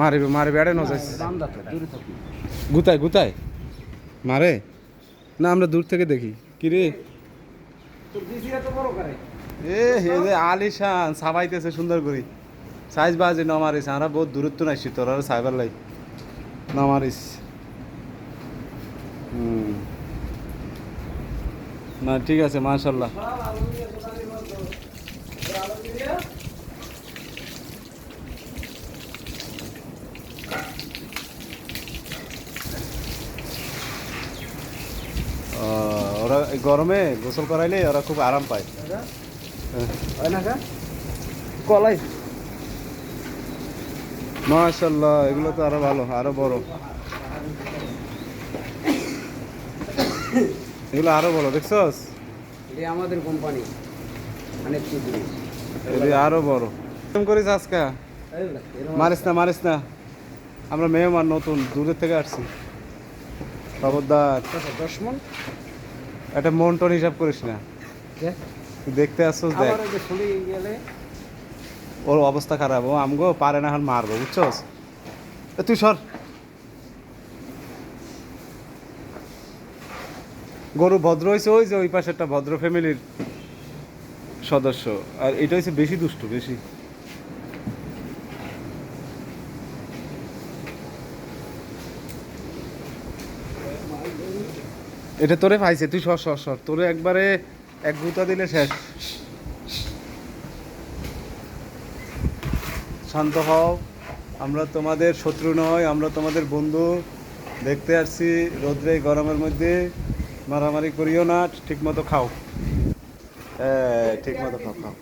মারিবে মারিবে এড়ে নজাইছে থাকি গুতায় মারে? না, আমরা দূর থেকে দেখি। কি রে? এ হে যে আলিশান, সাবাইতেছে সুন্দর করে। সাইজ বাজে, ন মারিস। আমরা বহুত দূরত্ব নাইছি তোর আর সাইবার লাই। ন মারিস। হুম। না, ঠিক আছে, মাশাল্লাহ। ওরা গরমে গোসল করাইলে ওরা খুব আরাম পায়। কলাই। মাশাল্লাহ এগুলো তো আরও ভালো আরও বড়। এগুলো আরও বড় দেখছস? আমাদের কোম্পানি অনেক আরও বড়। করিস আজকে? মারিস না মারিস না। আমরা মেহমান নতুন দূরের থেকে আসছি। খবরদার। দশ মন? একটা মন টন হিসাব করিস না। দেখতে আসছিস দেখ। ওর অবস্থা খারাপ ও আমগো পারে না এখন মারবো বুঝছস? তুই সর। গরু ভদ্র হয়েছে ওই যে ওই পাশে একটা ভদ্র ফ্যামিলির সদস্য। আর এটা হচ্ছে বেশি দুষ্টু বেশি। এটা তোরে পাইছে, তুই সর সর সর। তোরে একবারে এক গুতা দিলে শেষ। শান্ত হও। আমরা তোমাদের শত্রু নয় আমরা তোমাদের বন্ধু। দেখতে আসছি রোদ্রে গরমের মধ্যে। মারামারি করিও না ঠিক মতো খাও। ঠিক মতো খাও খাও।